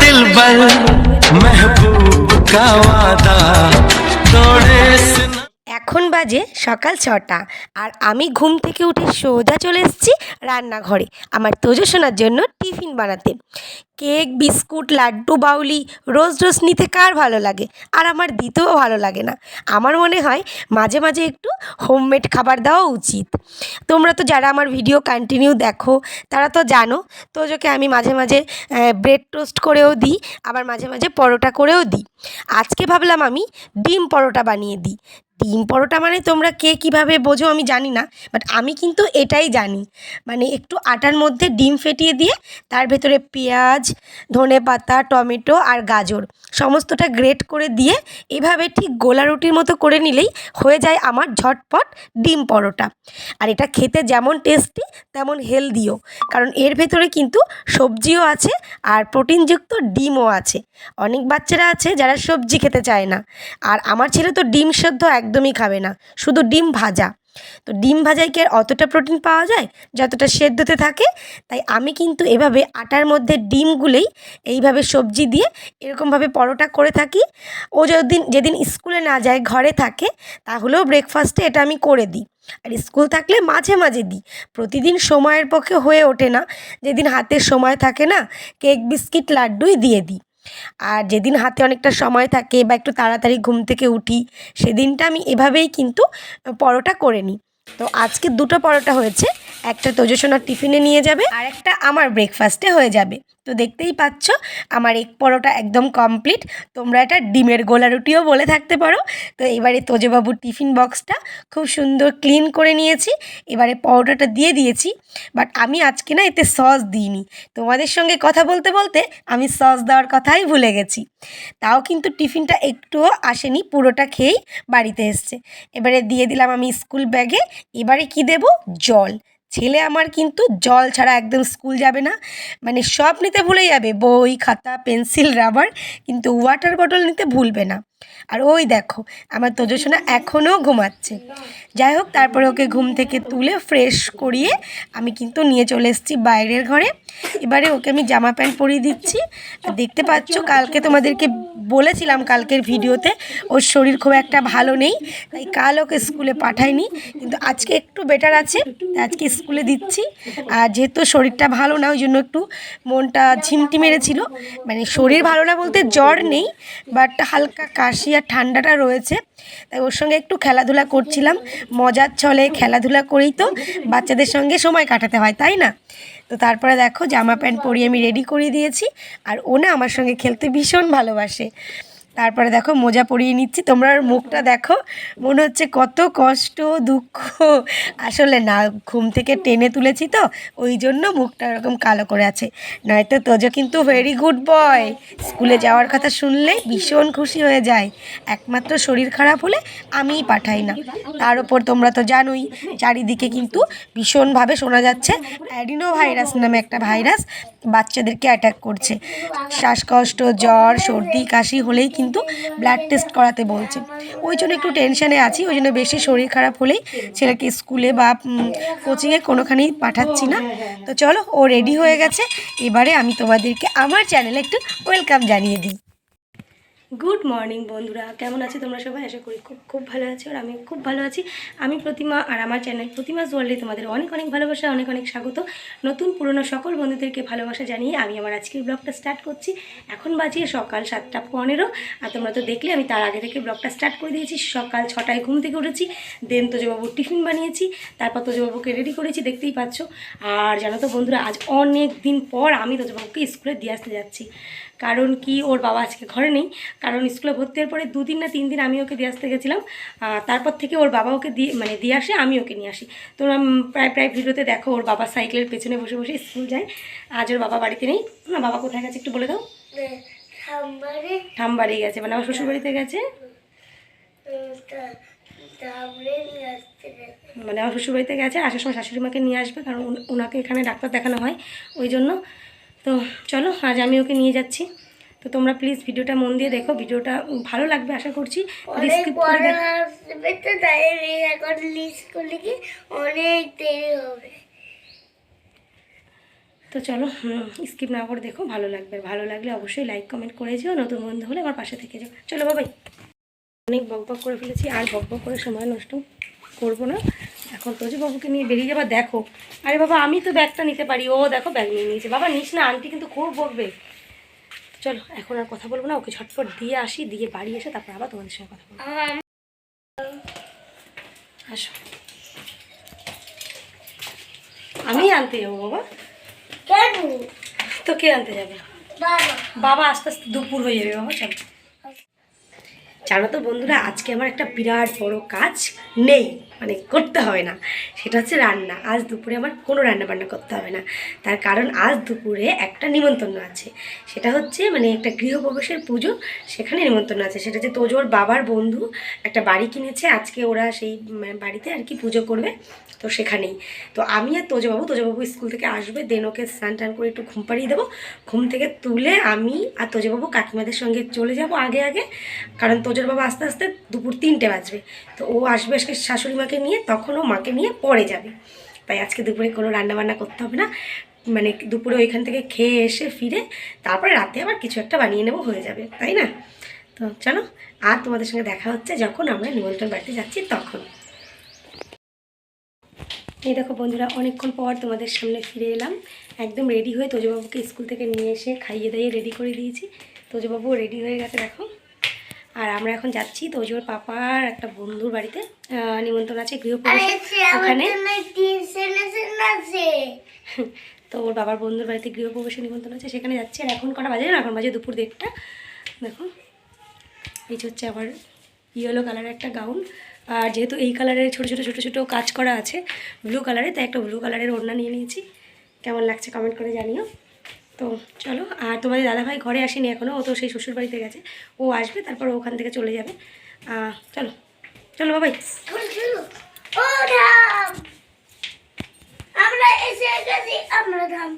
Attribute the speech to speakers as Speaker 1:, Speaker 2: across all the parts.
Speaker 1: दिल बल महबूब का वादा।
Speaker 2: এখন বাজে সকাল ছটা আর আমি ঘুম থেকে উঠে সোজা চলে এসেছি রান্নাঘরে। আমার তোজো শোনার জন্য টিফিন বানাতে। কেক, বিস্কুট, লাড্ডু, বাউলি, রোজ রোজ নিতে কার ভালো লাগে? আর আমার দিতেও ভালো লাগে না। আমার মনে হয় মাঝে মাঝে একটু হোমমেড খাবার দেওয়া উচিত। তোমরা তো যারা আমার ভিডিও কন্টিনিউ দেখো, তারা তো জানো, তোজোকে আমি মাঝে মাঝে ব্রেড টোস্ট করেও দিই, আবার মাঝে মাঝে পরোটা করেও দিই। আজকে ভাবলাম আমি ডিম পরোটা বানিয়ে দিই। ডিম পরোটা মানে তোমরা কে কীভাবে বোঝো আমি জানি না বাট আমি কিন্তু এটাই জানি। মানে একটু আটার মধ্যে ডিম ফেটিয়ে দিয়ে তার ভেতরে পেঁয়াজ, ধনে পাতা, টমেটো আর গাজর সমস্তটা গ্রেট করে দিয়ে এভাবে ঠিক গোলা রুটির মতো করে নিলেই হয়ে যায় আমার ঝটপট ডিম পরোটা। আর এটা খেতে যেমন টেস্টি তেমন হেলদিও কারণ এর ভেতরে কিন্তু সবজিও আছে আর প্রোটিনযুক্ত ডিমও আছে। অনেক বাচ্চারা আছে যারা সবজি খেতে চায় না। আর আমার ছেলে তো ডিম সেদ্ধ একদমই খাবে না, শুধু ডিম ভাজা। তো ডিম ভাজায় কি আর অতটা প্রোটিন পাওয়া যায়? যতটা সেদ্ধতে থাকে, তাই আমি কিন্তু এভাবে আটার মধ্যে ডিমগুলোই এইভাবে সবজি দিয়ে এরকমভাবে পরোটা করে থাকি। ও যেদিন যেদিন স্কুলে না যায়, ঘরে থাকে, তাহলেও ব্রেকফাস্টে এটা আমি করে দিই। আর স্কুল থাকলে মাঝে মাঝে দিই। প্রতিদিন সময়ের পক্ষে হয়ে ওঠে না। যেদিন হাতে সময় থাকে না কেক বিস্কিট লাড্ডুই দিয়ে দিই। আর যেদিন হাতে অনেকটা সময় থাকে বা একটু তাড়াতাড়ি ঘুম থেকে উঠি, সেদিনটা আমি এভাবেই কিন্তু পরোটা করে নিই। তো আজকে দুটো পরোটা হয়েছে, একটা তোজসোনার টিফিনে নিয়ে যাবে আর একটা আমার ব্রেকফাস্টে হয়ে যাবে। তো দেখতেই পাচ্ছ, আমার এক পরোটা একদম কমপ্লিট তোমরা এটা ডিমের গোলা রুটিও বলে থাকতে পারো। তো এবারে তোজবাবুর টিফিন বক্সটা খুব সুন্দর ক্লিন করে নিয়েছি। এবারে পরোটাটা দিয়ে দিয়েছি। বাট আমি আজকে না এতে সস দিইনি। তোমাদের সঙ্গে কথা বলতে বলতে আমি সস দেওয়ার কথাই ভুলে গেছি। তাও কিন্তু টিফিনটা একটুও আসেনি, পুরোটা খেয়েই বাড়িতে এসছে। এবারে দিয়ে দিলাম আমি স্কুল ব্যাগে এবারে কি দেব? জল। ছেলে আমার কিন্তু জল ছাড়া একদম স্কুল যাবে না। মানে সব নিতে ভুলে যাবে। বই, খাতা, পেন্সিল, রাবার কিন্তু ওয়াটার বটল নিতে ভুলবে না। আর ওই দেখো, আমার তোজসোনা এখনও ঘুমাচ্ছে। যাই হোক তারপরে ওকে ঘুম থেকে তুলে ফ্রেশ করিয়ে আমি কিন্তু নিয়ে চলে এসেছি বাইরের ঘরে। এবারে ওকে আমি জামা প্যান্ট পরিয়ে দিচ্ছি। দেখতে পাচ্ছ, কালকে তোমাদেরকে বলেছিলাম কালকের ভিডিওতে, ওর শরীর খুব একটা ভালো নেই, তাই কাল ওকে স্কুলে পাঠাইনি। কিন্তু আজকে একটু বেটার আছে আজকে স্কুলে দিচ্ছি। আর যেহেতু শরীরটা ভালো না, ওই জন্য একটু মনটা ঝিমটি মেরেছিল। মানে শরীর ভালো না বলতে জ্বর নেই বাট হালকা কাশি আর ঠান্ডাটা রয়েছে। তাই ওর সঙ্গে একটু খেলাধুলা করছিলাম। মজার ছলে খেলাধুলা করেই তো, বাচ্চাদের সঙ্গে সময় কাটাতে হয়, তাই না? তো তারপরে দেখো জামা প্যান্ট পরিয়ে আমি রেডি করিয়ে দিয়েছি। আর ও না আমার সঙ্গে খেলতে ভীষণ ভালোবাসে। তারপরে দেখো মোজা পরিয়ে নিচ্ছি, তোমরা মুখটা দেখো, মনে হচ্ছে কত কষ্ট, দুঃখ। আসলে না, ঘুম থেকে টেনে তুলেছি তো, ওই জন্য মুখটা এরকম কালো করে আছে। নয়তো তোজো কিন্তু ভেরি গুড বয় স্কুলে যাওয়ার কথা শুনলে ভীষণ খুশি হয়ে যায়। একমাত্র শরীর খারাপ হলে আমিই পাঠাই না। তার উপর তোমরা তো জানোই, চারিদিকে কিন্তু ভীষণভাবে শোনা যাচ্ছে অ্যাডিনো ভাইরাস নামে একটা ভাইরাস বাচ্চাদেরকে অ্যাটাক করছে। শ্বাসকষ্ট, জ্বর, সর্দি, কাশি হলেই কিন্তু ব্লাড টেস্ট করাতে বলছে। ওই জন্য একটু টেনশানে আছি, ওই জন্য বেশি শরীর খারাপ হলেই ছেলেকে স্কুলে বা কোচিংয়ে কোনোখানেই পাঠাচ্ছি না। তো চলো, ও রেডি হয়ে গেছে। এবারে আমি তোমাদেরকে আমার চ্যানেলে একটু ওয়েলকাম জানিয়ে দিই। গুড মর্নিং বন্ধুরা। কেমন আছো তোমরা সবাই? আশা করি খুব খুব ভালো আছো আর আমি খুব ভালো আছি। আমি প্রতিমা আর আমার চ্যানেল প্রতিমা ওয়ার্ল্ডে তোমাদের অনেক অনেক ভালোবাসা, অনেক অনেক স্বাগত। নতুন, পুরনো সকল বন্ধুদেরকে ভালোবাসা জানিয়ে আমি আমার আজকের ব্লগটা স্টার্ট করছি। এখন বাজিয়ে সকাল সাতটা পনেরো আর তোমরা তো দেখলে আমি তার আগে থেকে ব্লগটা স্টার্ট করে দিয়েছি। সকাল ছটায় ঘুম থেকে উঠেছি দেন তোজবাবুর টিফিন বানিয়েছি, তারপর তোজবাবুকে রেডি করেছি, দেখতেই পাচ্ছ। আর জানো তো বন্ধুরা, আজ অনেক দিন পর আমি তোজবাবুকে স্কুলে দিয়ে আসতে যাচ্ছি। কারণ কি ওর বাবা আজকে ঘরে নেই কারণ স্কুলে ভর্তি হওয়ার পরে দুদিন না তিন দিন আমি ওকে দিয়ে আসতে গেছিলাম তারপর থেকে ওর বাবা ওকে দিয়ে মানে দিয়ে আসে আমি ওকে নিয়ে আসি। তোমরা প্রায় প্রায় ভিডিওতে দেখো ওর বাবা সাইকেলের পেছনে বসে বসে স্কুল যায় আজ ওর বাবা বাড়িতে নেই। না বাবা কোথায় গেছে একটু বলে দাও। ঠামবাড়ি গেছে মানে আমার শ্বশুরবাড়িতে গেছে। মানে আমার শ্বশুরবাড়িতে গেছে আসার সময় শাশুড়ি মাকে নিয়ে আসবে কারণ ওনাকে এখানে ডাক্তার দেখানো হয়। ওই জন্য তো চলো আজ আমি ওকে নিয়ে যাচ্ছি। তো তোমরা প্লিজ ভিডিওটা মন দিয়ে দেখো ভিডিওটা ভালো লাগবে আশা করছি। স্কিপ করে
Speaker 3: তো তাই আমি এখন লিস্ট করলে কি অনেক দেরি হবে।
Speaker 1: তো চলো স্কিপ না করে দেখো ভালো লাগবে। আর ভালো লাগলে অবশ্যই লাইক কমেন্ট করে যেও নতুন বন্ধু হলে আমার পাশে থেকে যাও। চলো বাবাই অনেক বক বক করে ফেলেছি আর বক বক করে সময় নষ্ট করব না। এখন তোজো বাবুকে নিয়ে বেরিয়ে যাবা দেখো। আরে বাবা আমি তো ব্যাগটা নিতে পারি। ও দেখো ব্যাগ নিয়ে নিয়েছে। বাবা নিস না আন্টি কিন্তু খুব বকবে। চলো এখন আর কথা বলব না ওকে ঝটপট দিয়ে আসি দিয়ে বাড়ি এসে তারপর আবার তোমাদের সঙ্গে কথা বলব। আসো। আমি আনতে যাব বাবা।
Speaker 3: কেন?
Speaker 1: তো কে আনতে যাবে।
Speaker 3: বাবা।
Speaker 1: বাবা আস্তে আস্তে দুপুর হয়ে যাবে বাবা চলো। জানো তো বন্ধুরা, আজকে আমার একটা বিরাট বড় কাজ নেই মানে করতে হবে না। সেটা হচ্ছে রান্না। আজ দুপুরে আমার কোনো রান্না বান্না করতে হবে না। তার কারণ আজ দুপুরে একটা নিমন্ত্রণ আছে। সেটা হচ্ছে মানে একটা গৃহপ্রবেশের পুজো, সেখানে নিমন্ত্রণ আছে। সেটা হচ্ছে তোজোর বাবার বন্ধু একটা বাড়ি কিনেছে। আজকে ওরা সেই মানে বাড়িতে আর কি পুজো করবে, তো সেখানেই। তো আমি আর তোজবাবু তোজবাবু স্কুল থেকে আসবে দেন ওকে স্নান টান করে একটু ঘুম পাড়িয়ে দেবো। ঘুম থেকে তুলে আমি আর তোজবাবু কাকিমাদের সঙ্গে চলে যাব আগে আগে। কারণ তোজোর বাবা আস্তে আস্তে দুপুর তিনটে বাজবে। তো ও আসবে আজকে শাশুড়ি মাকে নিয়ে, তখন ও মাকে নিয়ে পরে যাবে। তাই আজকে দুপুরে কোনো রান্নাবান্না করতে হবে না। মানে দুপুরে ওইখান থেকে খেয়ে এসে ফিরে তারপরে রাতে আবার কিছু একটা বানিয়ে নেব হয়ে যাবে, তাই না? তো চলো, আর তোমাদের সঙ্গে দেখা হচ্ছে যখন আমরা নিমন্ত্রণ বাড়িতে যাচ্ছি তখন। এই দেখো বন্ধুরা, অনেকক্ষণ পর তোমাদের সামনে ফিরে এলাম। একদম রেডি হয়ে তোজবাবুকে স্কুল থেকে নিয়ে এসে খাইয়ে দাইয়ে রেডি করে দিয়েছি। তোজবাবু রেডি হয়ে গেছে, দেখো। আর আমরা এখন যাচ্ছি তোজোর পাপার একটা বন্ধুর বাড়িতে। নিমন্ত্রণ আছে গৃহপ্রবেশ ওখানে। তো ওর বাবার বন্ধুর বাড়িতে গৃহপ্রবেশে নিমন্ত্রণ আছে সেখানে যাচ্ছি। আর এখন কটা বাজে না এখন বাজে দুপুর দেড়টা। দেখো এই হচ্ছে আবার ইয়েলো কালারের একটা গাউন আর যেহেতু এই কালারের ছোটো ছোটো ছোটো ছোটো কাজ করা আছে ব্লু কালারে তাই একটা ব্লু কালারের ওড়না নিয়ে নিয়েছি। কেমন লাগছে কমেন্ট করে জানিও। তো চলো, আর তোমাদের দাদাভাই ঘরে আসেনি এখনও ও তো সেই শ্বশুর বাড়িতে গেছে। ও আসবে, তারপর ওখান থেকে চলে যাবে। চলো চলো বাবাই।
Speaker 3: আমরা এসে আমরা ধাম।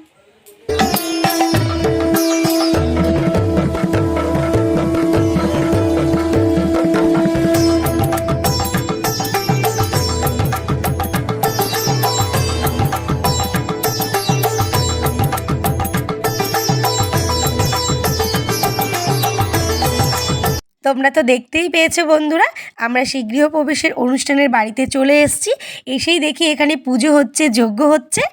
Speaker 1: তোমরা তো দেখতেই পেয়েছ বন্ধুরা, আমরা সেই গৃহপ্রবেশের অনুষ্ঠানের বাড়িতে চলে এসেছি। এসেই দেখি এখানে পুজো হচ্ছে, যজ্ঞ হচ্ছে,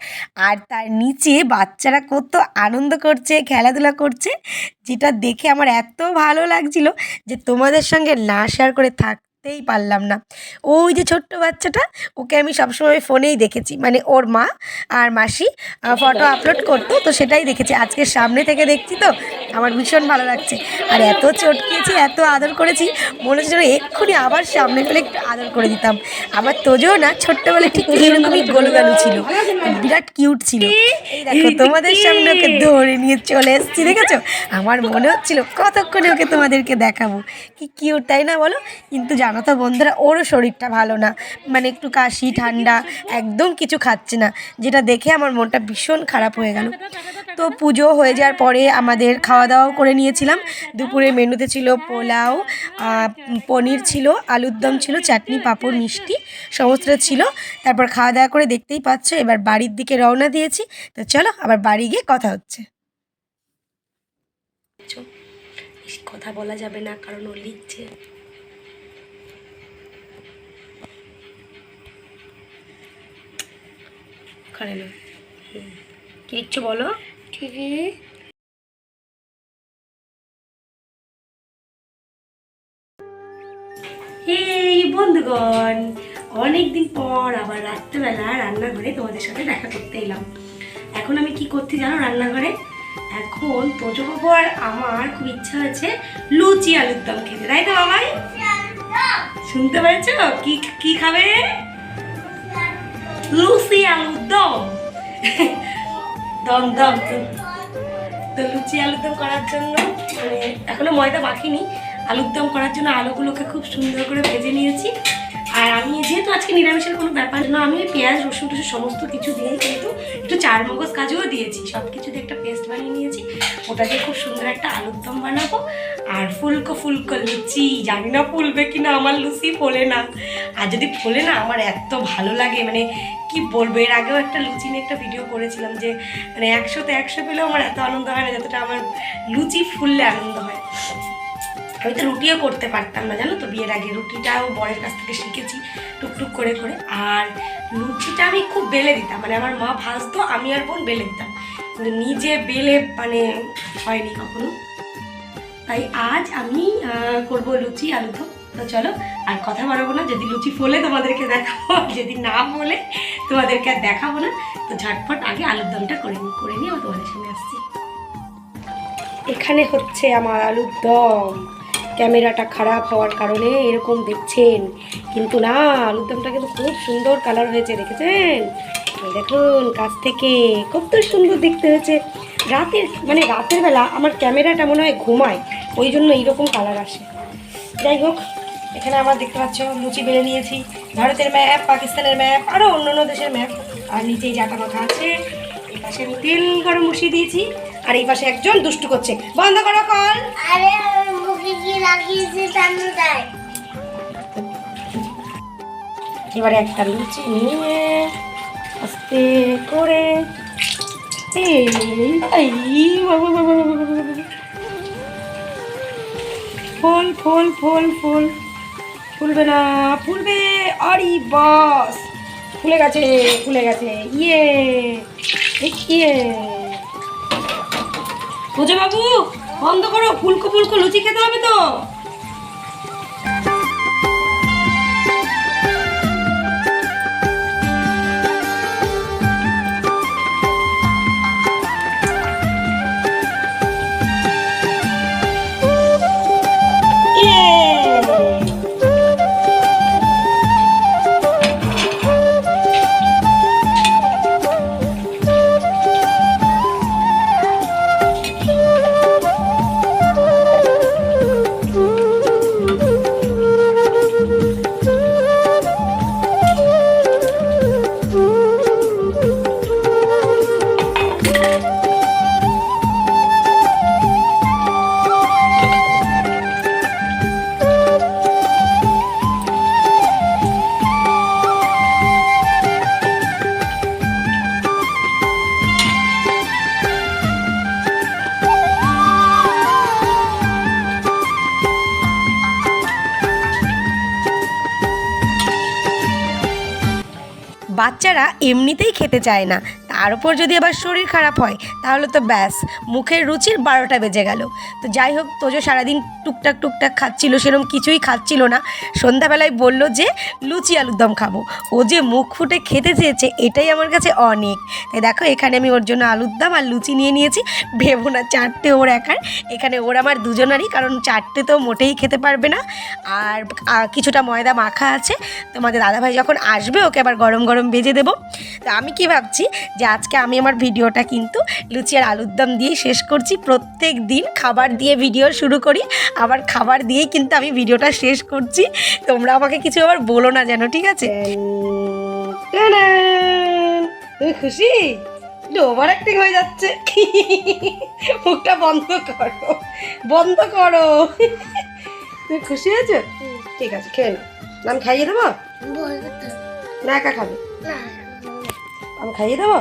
Speaker 1: আর তার নিচে বাচ্চারা কত আনন্দ করছে, খেলাধুলা করছে, যেটা দেখে আমার এত ভালো লাগছিল যে তোমাদের সঙ্গে না শেয়ার করে থাকতেই পারলাম না। ওই যে ছোট্ট বাচ্চাটা ওকে আমি সবসময় ফোনেই দেখেছি। মানে ওর মা আর মাসি ফটো আপলোড করতো তো সেটাই দেখেছি। আজকে সামনে থেকে দেখছি তো আমার ভীষণ ভালো লাগছে। আর এত চটকিয়েছি এত আদর করেছি মনে হচ্ছে যেন এক্ষুনি আবার সামনে পেলে একটু আদর করে দিতাম। আমার তোজও না ছোট্টবেলায় ঠিক এরকমই গোলগালু ছিল। বিরাট কিউট ছিল। দেখো তোমাদের সামনে ওকে ধরে নিয়ে চলে এসেছি দেখেছ? আমার মনে হচ্ছিল কতক্ষণে ওকে তোমাদেরকে দেখাবো। কি কিউট তাই না বলো? কিন্তু জানো তো বন্ধুরা ওরও শরীরটা ভালো না। মানে একটু কাশি, ঠান্ডা, একদম কিছু খাচ্ছে না। যেটা দেখে আমার মনটা ভীষণ খারাপ হয়ে গেল। তো পুজো হয়ে যাওয়ার পরে আমাদের খাওয়া দাওয়াও করে নিয়েছিলাম। দুপুরে মেনুতে ছিল পোলাও পনির ছিল, আলুর দম ছিল, চাটনি, পাঁপড়, মিষ্টি, সমস্ত ছিল। তারপর খাওয়া দাওয়া করে দেখতেই পাচ্ছ, এবার বাড়ির দিকে রওনা দিয়েছি। তো চলো, আবার বাড়ি গিয়ে কথা হচ্ছে। কথা বলা যাবে না, কারণ ও লিখছে। ওখানে না হুম। কি লিখছো বলো? এই বন্ধুগণ অনেকদিন পর আবার রাত্রেবেলা রান্নাঘরে তোমাদের সাথে দেখা করতে এলাম। এখন আমি কি করতে জানো রান্নাঘরে? এখন তোজো বাবু আর আমার খুব ইচ্ছা হয়েছে লুচি আলুর দম খেতে। তাই তো বাবাই? শুনতে পেরেছ কি কি খাবে? লুচি আলুর দম দম দম তো লুচি আলুর দম করার জন্য মানে এখনও ময়দা মাখিনি আলুর দম করার জন্য আলুগুলোকে খুব সুন্দর করে ভেজে নিয়েছি। আর আমি যেহেতু আজকে নিরামিষের কোনো ব্যাপার না, আমি পেঁয়াজ, রসুন, টসুন সমস্ত কিছু দিয়ে কিন্তু একটু চার মগজ কাজুও দিয়েছি। সব কিছু দিয়ে একটা পেস্ট বানিয়ে নিয়েছি। ওটা দিয়ে খুব সুন্দর একটা আলুর দম বানাবো। আর ফুলকো ফুলকো লুচি, জানি না ফুলবে কি না আমার লুচি ফোলে না। আর যদি ফোলে না, আমার এত ভালো লাগে। মানে কি বলব, এর আগেও একটা লুচি নিয়ে একটা ভিডিও করেছিলাম যে মানে একশোতে একশো পেলেও আমার এত আনন্দ হয় না, যতটা আমার লুচি ফুললে আনন্দ হয়। আমি তো রুটিও করতে পারতাম না, জানো তো, বিয়ের আগে। রুটিটাও বরের কাছ থেকে শিখেছি, টুকটুক করে করে। আর লুচিটা আমি খুব বেলে দিতাম মানে আমার মা ভাজতো, আমি আর বোন বেলে দিতাম। কিন্তু নিজে বেলে মানে হয়নি কখনো। তাই আজ আমি করব লুচি, আলু তো। চলো, আর কথা বাড়াবো না, যদি লুচি ফোলে তোমাদেরকে দেখাবো যদি না ফোলে তোমাদেরকে আর দেখাবো না, তো ঝটপট আগে আলুর দমটা করে নিই করে নিয়ে তোমাদের সামনে আসছি। এখানে হচ্ছে আমার আলুর দম। ক্যামেরাটা খারাপ হওয়ার কারণে এরকম দেখছেন। কিন্তু না আলুর দমটা কিন্তু খুব সুন্দর কালার হয়েছে, দেখেছেন? দেখুন, কাছ থেকে খুব কত সুন্দর দেখতে হয়েছে। রাতের মানে রাতের বেলা আমার ক্যামেরাটা মনে হয় ঘুমায়, ওই জন্য এইরকম কালার আসে। যাই হোক, এখানে আবার দেখতে পাচ্ছ, লুচি বেলে নিয়েছি। ভারতের ম্যাপ পাকিস্তানের ম্যাপ আরও অন্য অন্য দেশের ম্যাপ আর নিচেই জাটা মাখা আছে, এই পাশে আমি তেল গরম বসিয়ে দিয়েছি। আর এই পাশে একজন দুষ্টু করছে। বন্ধ করো কল।
Speaker 3: আরে
Speaker 1: এবারে একটা লুচি নিয়ে আস্তে করে। ফোল ফোল ফোল ফোল, ফুলবে না, ফুলবে আরে বাস ফুলে গেছে ফুলে গেছে ইয়ে ইয়ে বুঝে বাবু বন্ধ করো ফুলকো ফুলকো লুচি খেতে হবে তো। বাচ্চারা এমনিতেই খেতে চায় না। তার উপর যদি আবার শরীর খারাপ হয়, তাহলে তো ব্যাস, মুখের রুচির বারোটা বেজে গেল। তো যাই হোক, তোজো সারাদিন টুকটাক টুকটাক খাচ্ছিল সেরকম কিছুই খাচ্ছিল না। সন্ধ্যাবেলায় বলল যে, লুচি আলুর দম খাব। ও যে মুখ ফুটে খেতে চেয়েছে, এটাই আমার কাছে অনেক। তাই দেখো, এখানে আমি ওর জন্য আলুর দম আর লুচি নিয়ে নিয়েছি। ভেবো না, চারটে ওর একার। এখানে ওর আমার দুজনারই, কারণ চারটে তো মোটেই খেতে পারবে না। আর কিছুটা ময়দা মাখা আছে। তোমাদের দাদাভাই যখন আসবে, ওকে আবার গরম গরম ভেজে দেবো। তো আমি কি ভাবছি যে, আজকে আমি আমার ভিডিওটা কিন্তু লুচি আর আলুর দম দিয়েই শেষ করছি। প্রত্যেক দিন খাবার দিয়ে ভিডিও শুরু করি। আবার খাবার দিয়েই কিন্তু আমি ভিডিওটা শেষ করছি। তোমরা আমাকে কিছু আবার বলো না যেন ঠিক আছে? তুমি খুশি? ওভার অ্যাক্টিং হয়ে যাচ্ছে। মুখটা বন্ধ করো। বন্ধ করো। তুমি খুশি হয়েছো ঠিক আছে খেয়ে নাও। আমি খাইয়ে দেবো? না একা খাবে। আমি খাইয়ে দেবো?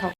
Speaker 1: খাও।